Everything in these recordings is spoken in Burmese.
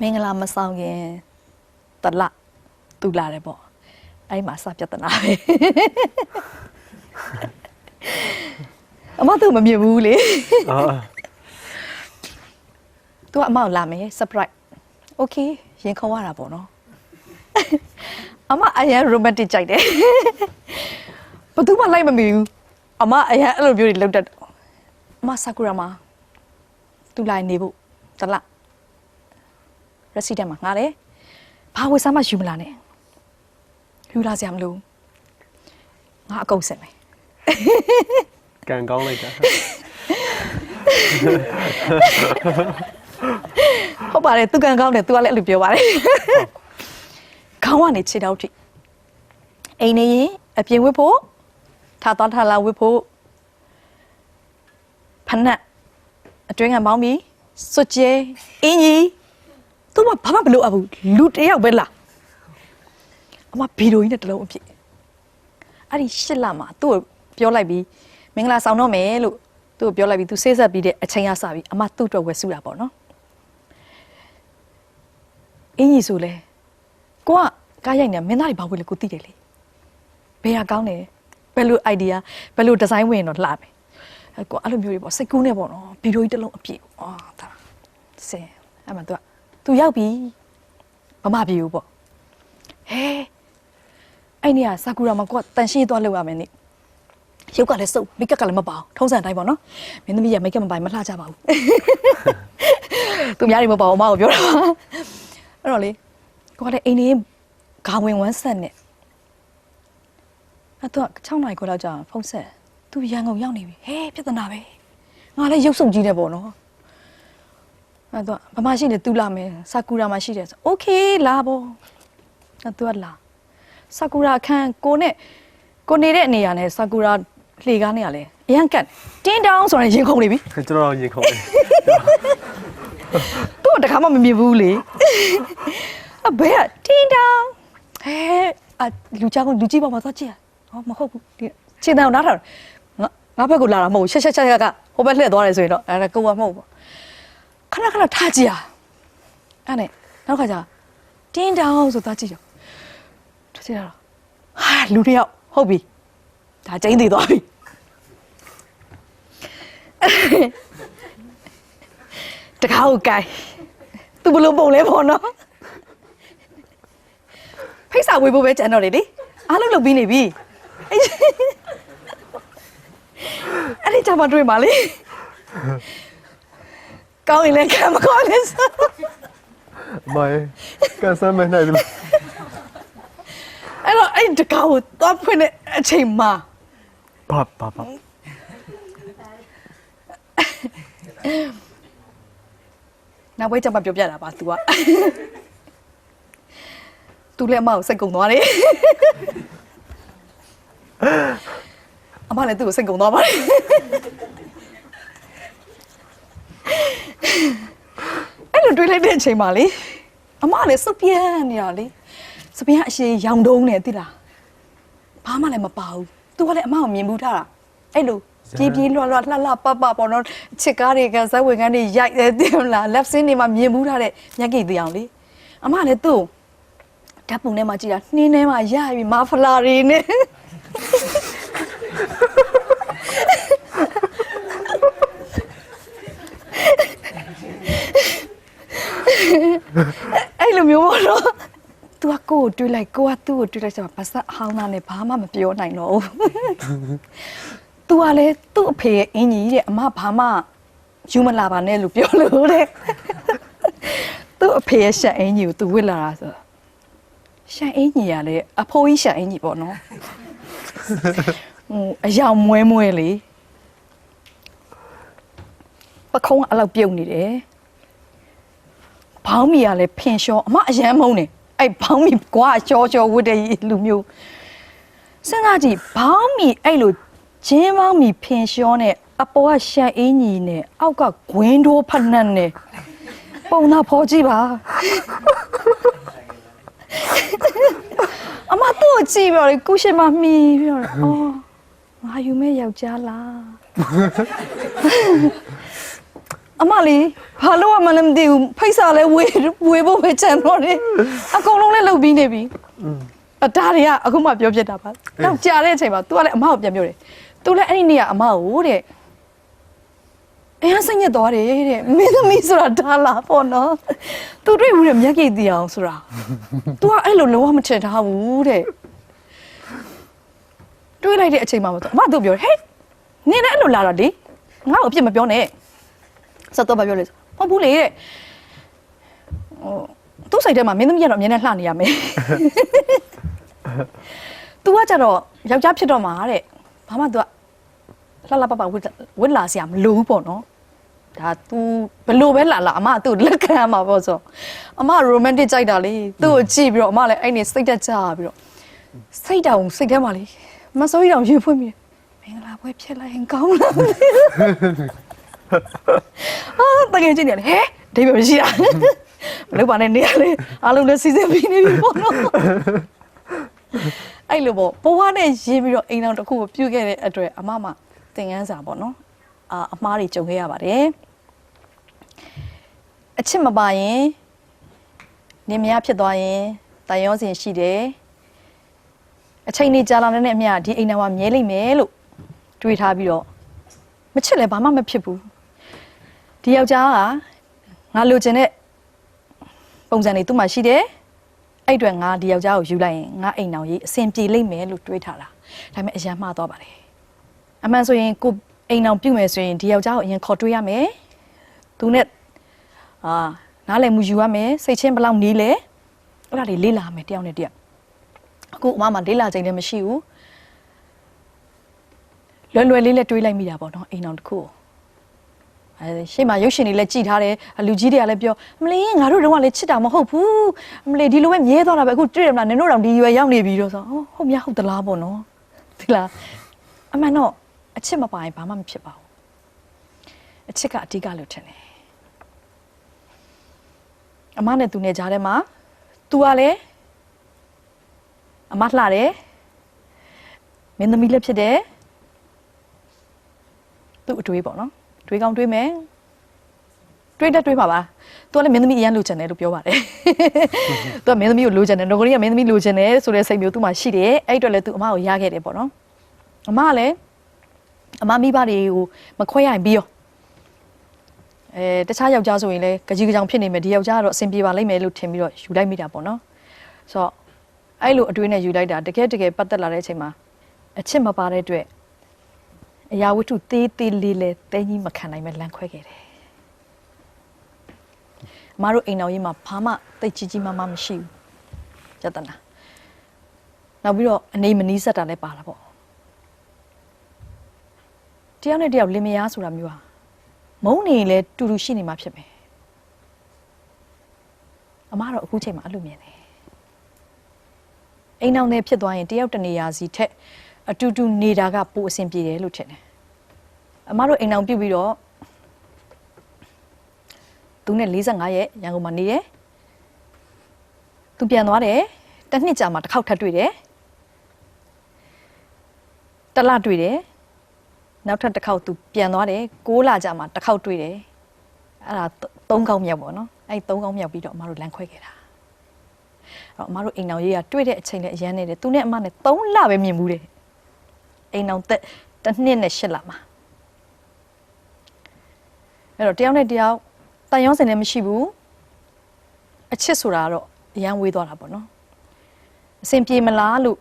မင်္ဂလာမဆောင်ခင်တလတူလာတယ်ပေါ့အဲ့ဒီမှာစပြဿနာပဲအမသူမမြင်ဘူးလေအာသူကအမကိုလာမယ် surprise okay ရင်ခေါ်ရတာပေါ့နော်အမအရင် romantic ကြိုက်တယ်ဘယ်သူမှလိုက်မမီဘူးအမအရင်အဲ့လိုမျိုးတွေလုပ်တတ်တယ်အမဆာကူရာမှာသူလိုက်နေဖို့တလ resident မှာငါတယ်ဘာဝယ်စားမှယူမလာနဲ့ယူလာစရာမလိုဘူးငါအကုန်စင်မယ်ကန်ကောင်းလိုက်တာဟုတ်ပါတယ်သူကန်ကောင်းတယ်သူကလည်းအဲ့လိုပြောပါတယ်ခေါင်းကနေခြေထောက်ထိအိမ်နေရင်အပြင်ဝတ်ဖို့ထားသွားထားလာဝတ်ဖို့ဖနက်အတွင်းကမောင်းပြီးစွတ်ကျဲအင်းကြီး သူကဘာမှမလုပ်အပ်ဘူးလူတစ်ယောက်ပဲလားအမဗီဒီယိုကြီးနဲ့တစ်လုံးအဖြစ်အဲ့ဒီရှစ်လမှာသူ့ကိုပြောလိုက်ပြီးမင်္ဂလာဆောင်တော့မယ်လို့သူ့ကိုပြောလိုက်ပြီးသူဆေးဆက်ပြီးတဲ့အချိန်ကစပြီးအမသူ့အတွက်ဝယ်စုတာပေါ့နော်အင်းကြီးဆိုလဲကိုကကားရိုက်နေမင်းသားတွေဘာဝင်လဲကိုသိတယ်လေဘယ်ဟာကောင်းလဲဘယ်လို idea ဘယ်လို design ဝင်ရင်တော့လှမယ်အဲ့ကိုအဲ့လိုမျိုးတွေပေါ့စိတ်ကူးနေပေါ့နော်ဗီဒီယိုကြီးတစ်လုံးအပြည့်ပေါ့အာဒါစင်အဲ့မှာ तू က तू ရောက်ပြီမမပြေဘူးပေါ့ဟဲအဲ့နေကဆာကူရာမှာကိုကတန်ရှင်းသွားလောက်ရမယ်နိရုပ်ကလည်းစုပ်မိတ်ကပ်ကလည်းမပါအောင်ထုံးစံအတိုင်းပေါ့နော်မင်းသမီးကမိတ်ကပ်မပိုင်မလှကြပါဘူးသူများတွေမပါအောင်အမကိုပြောတာအဲ့တော့လေကိုကလည်းအိမ်နေဂါဝင်ဝမ်းဆက်နဲ့အဲ့တော့6နိုင်ခွဲလောက်ကြာဖုန်းဆက်သူရန်ကုန်ရောက်နေပြီဟဲပြဿနာပဲငါလည်းရုပ်စုံကြီးတယ်ပေါ့နော် အဲ့တော့ဘာမှရှိနေသူလာမယ်ဆာကူရာမှာရှိတယ်ဆိုโอเคလာပေါ့အဲ့တော့လာဆာကူရာခန်းကိုနဲ့ကိုနေတဲ့နေရာနဲ့ဆာကူရာလှေကားနေရလဲအရန်ကတ်တင်းတောင်းဆိုရင်ရင်ခုန်နေပြီ ကျွန်တော်ရင်ခုန်တယ် သူ့ကိုတခါမှမမြင်ဘူးလေအဘဲကတင်းတောင်ဟဲအလူချောင်းလူကြီးပေါ်မှာသွားကြည့်ရဟောမဟုတ်ဘူးဒီခြေတံနားထောင်ငါငါဘက်ကိုလာတာမဟုတ်ဘူးချက်ချက်ချက်ကဟိုဘက်လှည့်သွားတယ်ဆိုရင်တော့အဲ့ဒါကိုကမဟုတ်ဘူး ခဏခဏထားကြည့်ရအဲ့နဲ့နောက်ခါကျတင်းတောင်ဆိုသွားကြည့်ရောထားကြည့်ရတော့ဟာလူတစ်ယောက်ဟုတ်ပြီဒါကျင်းသေးသွားပြီတကားကိုကိုင်သူဘလို့ပုံလဲပေါ့နော်ဖိတ်စာဝေဖို့ပဲကြံတော့လေလေအားလုံးလုပ်ပြီးနေပြီအဲ့အဲ့ဒီကြမှာတွေ့ပါလေ ကောင်းရင်လည်းခံမကောင်းလည်းစား မိုင်ကန်ဆယ်မနိုင်ဘူး အဲ့တော့အဲ့ဒီတကားကိုသွားဖွင့်တဲ့အချိန်မှာ ဘာဘာဘာ နောက်ဝဲကြမှာပြောပြတာပါ तू อ่ะ तू လည်းအမကိုစိတ်ကုံသွားတယ်အမလည်းသူ့ကိုစိတ်ကုံသွားပါတယ် အဲ့လိုတွေးလိုက်တဲ့အချိန်မှာလေအမလည်းစပြန်းနေတာလေစပြန်းအရှိရောင်တုံးနေတိလားဘာမှလည်းမပါဘူး तू ကလည်းအမကိုမြင်ဘူးထားတာအဲ့လိုပြေးပြေးလွှတ်လွှတ်လှလှပပပေါ့နော်ချစ်ကားတွေကဇက်ဝင်ကန်းတွေရိုက်တယ်သိမလား left scene တွေမှာမြင်ဘူးထားတဲ့မျက်ကြည့်တရားလေအမလည်းသူ့ကိုဓာတ်ပုံထဲမှာကြည့်တာနှင်းထဲမှာရပြီမာဖလာတွေနဲ့ အဲ့လိုမျိုးပေါ့နော် तू ကကိုယ့်ကိုတွေးလိုက်ကိုကသူ့ကိုတွေးလိုက်ဆိုတော့ပါစက်အဟောင်းသားနဲ့ဘာမှမပြောနိုင်တော့ဘူး तू ကလည်းသူ့အဖေရဲ့အင်ကြီးတဲ့အမဘာမှယူမလာပါနဲ့လို့ပြောလို့တဲ့သူ့အဖေရဲ့ရှက်အင်ကြီးကို तू ဝစ်လာတာဆိုတော့ရှက်အင်ကြီးကလည်းအဖိုးကြီးရှက်အင်ကြီးပေါ့နော်ဟိုအယောင်မွဲမွဲလေးပခုံးကအဲ့လောက်ပြုတ်နေတယ်ဘောင်းမီကလည်းဖင်လျှောအမအရန်မုန်းနေ အဲ့ဘောင်းမီကွာချောချောဝတ်တဲ့လူမျိုးစဉ်းစားကြည့်ဘောင်းမီအဲ့လိုဂျင်းဘောင်းမီဖင်လျှောနဲ့အပေါ်ကရှန်အင်းကြီးနဲ့အောက်ကဂွင်းတိုးဖက်နှက်နဲ့ပုံနာဖော်ကြည့်ပါအမတို့ကြည့်ပြောလေကုရှင်မမီပြောတယ်အော်ငါယူမဲ့ယောက်ျားလား အမလေးဘာလို့မှလည်းမသိဘူးဖိတ်စာလဲဝေဝေဖို့ပဲကြံတော့တယ်အကုန်လုံးလည်းလုပ်ပြီးနေပြီအဒါတွေကအခုမှပြောပြတာပါတော့ကြာတဲ့အချိန်မှာ तू ကလည်းအမကိုပြန်ပြောတယ် तू လည်းအဲ့ဒီနေ့ကအမကိုတဲ့အဲဟာစိတ်ညစ်သွားတယ်တဲ့မင်းသမီးဆိုတာဒါလာပေါ့နော် तू တွေ့ဘူးတဲ့မျက်ကြည်တီအောင်ဆိုတာ तू ကအဲ့လိုလုံးဝမထင်ထားဘူးတဲ့တွေးလိုက်တဲ့အချိန်မှာမတော်အမတို့ပြောဟဲ့နင်လည်းအဲ့လိုလာတော့လေငါ့ကိုအပြစ်မပြောနဲ့ ဆက်တော့မပြောလေဟုတ်ဘူးလေတဲ့ဟိုသူ့စိတ်ထဲမှာမင်းသမီးကတော့အမြဲတမ်းလှနေရမယ် तू ကကြတော့ယောက်ျားဖြစ်တော့မှာတဲ့ဘာမှ तू ကလှလှပပဝစ်ဝစ်လာစရာမလိုဘူးပေါ့နော်ဒါ तू ဘလို့ပဲလာလာအမကသူ့လက်ခံရမှာပေါ့ဆိုအမရိုမန်တစ်ကြိုက်တာလေသူ့ကိုကြည့်ပြီးတော့အမလည်းအဲ့နေစိတ်တက်ကြပြီးတော့စိတ်တောင်စိတ်ထဲမှာလေမစိုးရအောင်ရွှေဖွင့်ပြီးမင်္ဂလာပွဲဖြစ်လိုက်ရင်ကောင်းလား အာတကယ်ချင်းနေလေဟဲ့ဒိဗယ်မရှိတာမလုပ်ပါနဲ့နေရလေအားလုံးလည်းစီစဉ်ပြီးနေပြီပေါ့နော်အဲ့လိုပေါ့ဘဝနဲ့ရေးပြီးတော့အိမ်တော်တစ်ခုကိုပြုတ်ခဲ့တဲ့အတွက်အမမသင်ငန်းစာပေါ့နော်အာအမားတွေကြုံခဲ့ရပါတယ်အချစ်မပါရင်နေမရဖြစ်သွားရင်တန်ရောစင်ရှိတယ်အချိန်နေကြာလာတဲ့အမျှဒီအိမ်တော်ကမြဲလိမ့်မယ်လို့တွေးထားပြီးတော့မချစ်လည်းဘာမှမဖြစ်ဘူး ဒီယောက်ျားကငါလိုချင်တဲ့ပုံစံတွေသူ့မှာရှိတယ်အဲ့အတွက်ငါဒီယောက်ျားကိုယူလိုက်ရင်ငါအိမ်အောင်ကြီးအဆင်ပြေလိမ့်မယ်လို့တွေးထားတာဒါပေမဲ့အရန်မှားသွားပါတယ်အမှန်ဆိုရင်ကိုအိမ်အောင်ပြုတ်မယ်ဆိုရင်ဒီယောက်ျားကိုအရင်ခေါ်တွေးရမယ်သူနဲ့အာနားလည်မှုယူရမယ်စိတ်ချင်းဘယ်လောက်နေလဲအဲ့ဒါတွေလေးလာမယ်တယောက်နဲ့တယောက်အခုအမမှလေးလာချိန်လည်းမရှိဘူးလွယ်လွယ်လေးလည်းတွေးလိုက်မိတာပေါ့နော်အိမ်အောင်တစ်ခုကို အဲရှေ့မှာရုပ်ရှင်တွေလည်းကြည်ထားတယ်အလူကြီးတွေကလည်းပြောအမလေးငါတို့တော့ကလည်းချစ်တာမဟုတ်ဘူးအမလေးဒီလိုပဲမြဲသွားတာပဲအခုတွေ့ရမလားနင်တို့တော့ဒီရွယ်ရောက်နေပြီတော့ဆိုဟောဟုတ်များဟုတ်သလားပေါ့နော်ဒီလားအမှန်တော့အချစ်မပိုင်ဘာမှမဖြစ်ပါဘူးအချစ်ကအဓိကလို့ထင်တယ်အမနဲ့သူနဲ့ကြားထဲမှာ तू ကလည်းအမလှတယ်မင်းသမီးလည်းဖြစ်တယ်သူ့အတွေးပေါ့နော် တွေးကောင်းတွေးမယ်တွေးတတ်တွေးပါပါသူကလည်းမင်းသမီးအရန်လိုချင်တယ်လို့ပြောပါတယ်သူကမင်းသမီးကိုလိုချင်တယ်ငကိုကြီးကမင်းသမီးလိုချင်တယ်ဆိုတဲ့စိတ်မျိုးသူ့မှာရှိတယ်အဲ့အတွက်လည်းသူအမကိုရခဲ့တယ်ပေါ့နော်အမကလည်းအမမိဘတွေကိုမခွဲရရင်ပြီးရောအဲတခြားယောက်ျားဆိုရင်လည်းကြကြီးကြောင်ဖြစ်နေမယ်ဒီယောက်ျားကတော့အဆင်ပြေပါလိမ့်မယ်လို့ထင်ပြီးတော့ယူလိုက်မိတာပေါ့နော်ဆိုတော့အဲ့လိုအတွေးနဲ့ယူလိုက်တာတကယ်တကယ်ပတ်သက်လာတဲ့အချိန်မှာအချစ်မပါတဲ့အတွက် အရာဝတ္ထုသေးသေးလေးလေးတဲကြီးမခံနိုင်မဲ့လမ်းခွဲခဲ့တယ်။အမတို့အိမ်တော်ကြီးမှာဘာမှတိတ်ကြီးကြီးမားမားမရှိဘူး။ယတနာ။နောက်ပြီးတော့အနေမနီးစက်တာလည်းပါလာပေါ့။တယောက်နဲ့တယောက်လင်မယားဆိုတာမျိုးဟာမုန်းနေရင်လည်းတူတူရှိနေမှာဖြစ်မယ်။အမကတော့အခုချိန်မှာအဲ့လိုမြင်တယ်။အိမ်အောင်နဲ့ဖြစ်သွားရင်တယောက်တနေရာစီထက် အတူတူနေတာကပိုအဆင်ပြေတယ်လို့ထင်တယ်။အမတို့အိမ်အောင်ပြုတ်ပြီးတော့သူနဲ့45ရက်ရန်ကုန်မှာနေတယ်။သူပြန်သွားတယ်။တစ်နှစ်ကြာမှတစ်ခေါက်ထပ်တွေ့တယ်။တစ်လတွေ့တယ်။နောက်ထပ်တစ်ခေါက်သူပြန်သွားတယ်။6လကြာမှတစ်ခေါက်တွေ့တယ်။အဲ့ဒါ3ခေါက်မြောက်ပေါ့နော်။အဲ့3ခေါက်မြောက်ပြီးတော့အမတို့လမ်းခွဲခဲ့တာ။အဲ့တော့အမတို့အိမ်အောင်ရေးကတွေ့တဲ့အချိန်နဲ့အရန်နေတယ်။သူနဲ့အမနဲ့3လပဲမြင်ဘူးတယ်။ အိမ်အောင်သက်တစ်နှစ်နဲ့ရှစ်လမှာအဲ့တော့တယောက်နဲ့တယောက်တန်ရောစင်လည်းမရှိဘူးအချစ်ဆိုတာကတော့အရန်ဝေးသွားတာပေါ့နော်အဆင်ပြေမလားလို့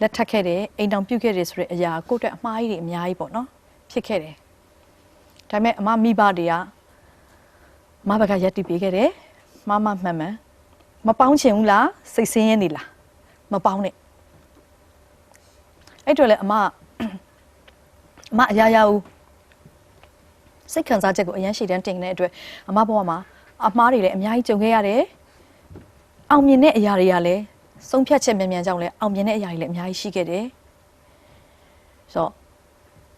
လက်ထပ်ခဲ့တယ်အိမ်တောင်ပြုတ်ခဲ့တယ်ဆိုတဲ့အရာကိုယ့်အတွက်အမှားကြီးတွေအများကြီးပေါ့နော်ဖြစ်ခဲ့တယ်ဒါပေမဲ့အမမိဘတွေကအမဘက်ကရက်တည်ပေးခဲ့တယ်မမမှန်မှန်မပေါင်းချင်ဘူးလားစိတ်ဆင်းရဲနေလားမပေါင်းနဲ့ အဲ့တော့လေအမအမအရာရာဦးစိတ်ခံစားချက်ကိုအရန်ရှိတန်းတင်နေတဲ့အတွက်အမဘဝမှာအမားတွေလည်းအများကြီးကြုံခဲ့ရတယ်။အောင်မြင်တဲ့အရာတွေကလည်းဆုံးဖြတ်ချက်မြန်မြန်ကြောင့်လည်းအောင်မြင်တဲ့အရာတွေလည်းအများကြီးရှိခဲ့တယ်။ဆိုတော့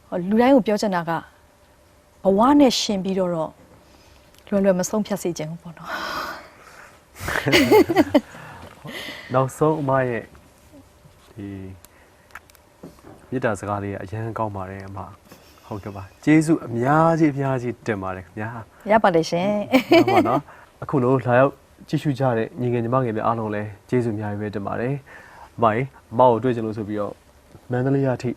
ဟောလူတိုင်းကိုပြောချင်တာကဘဝနဲ့ရှင်ပြီးတော့တော့လွယ်လွယ်မဆုံးဖြတ်စေချင်ဘူးပေါ့နော်နောက်ဆုံးအမရဲ့ဒီ မြစ်တာစကားလေးကအရန်ကောင်းပါတယ်အမဟဟုတ်ကဲ့ပါကျေးဇူးအများကြီးအများကြီးတင်ပါတယ်ခင်ဗျာရပါတယ်ရှင်ဟုတ်ပါနော်အခုလို့လာရောက်ကြည့်ရှုကြတဲ့ညီငယ်ညီမငယ်များအားလုံးလည်းကျေးဇူးအများကြီးပဲတင်ပါတယ်အမကြီးအမကိုတွေ့ကြလို့ဆိုပြီးတော့မန္တလေးအထိ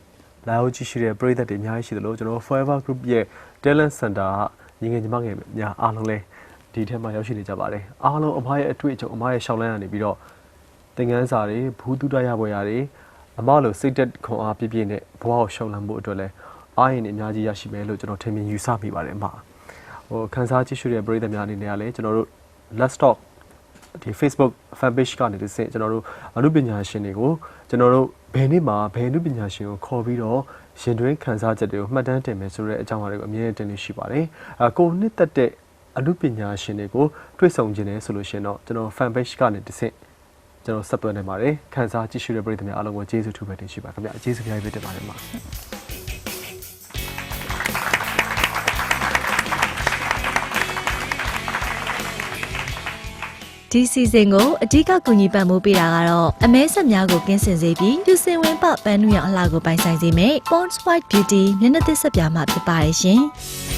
လာရောက်ကြည့်ရှုတဲ့ပရိသတ်တွေအများကြီးရှိတယ်လို့ကျွန်တော် Forever Group ရဲ့ Talent Center ကညီငယ်ညီမငယ်များအားလုံးလည်းဒီထဲမှာရောက်ရှိနေကြပါတယ်အားလုံးအမရဲ့အတွေ့အကြုံအမရဲ့ရှောင်းလန်းကနေပြီးတော့သင်ခန်းစာတွေဘူးတုတရပွဲရာတွေ အမလိုစိတ်သက်ခွန်အားပြည့်ပြည့်နဲ့ဘဝကိုရှောင်လန်းဖို့အတွက်လည်းအားရင်တွေအများကြီးရရှိမယ်လို့ကျွန်တော်ထင်မြင်ယူဆမိပါတယ်အမဟိုခန်းစားကြည့်ရှုတဲ့ပရိသတ်များအနေနဲ့ကလည်းကျွန်တော်တို့ Let's Talk ဒီ Facebook fan page ကနေတစ်ဆင့်ကျွန်တော်တို့အမှုပညာရှင်တွေကိုကျွန်တော်တို့ဘယ်နေ့မှာဘယ်အမှုပညာရှင်ကိုခေါ်ပြီးတော့ရှင်တွင်းခန်းစားချက်တွေကိုမှတ်တမ်းတင်မယ်ဆိုတဲ့အကြောင်းအရာတွေကိုအမြဲတမ်းတင်နေရှိပါတယ်အဲကိုနှစ်သက်တဲ့အမှုပညာရှင်တွေကိုတွေ့ဆုံခြင်းနဲ့ဆိုလို့ရှိရင်တော့ကျွန်တော် fan page ကနေတစ်ဆင့် ကျွန်တော်ဆက်သွယ်နေပါတယ်ခန်းစားကြည့်ရှုတဲ့ပရိသတ်များအားလုံးကိုကျေးဇူးထူးပဲတင်ရှိပါခင်ဗျာကျေးဇူးအများကြီးပဲတင်ပါတယ်မှာဒီစီစဉ်ကိုအဓိကကူညီပံ့ပိုးပေးတာကတော့အမဲဆက်များကိုကင်းစင်စေပြီးပြူစင်ဝင်ပပန်းနုရအလှကိုပိုင်ဆိုင်စေမယ့် Pond's White Beauty မျက်နှာသစ်ဆက်ပြာမှဖြစ်ပါတယ်ရှင်။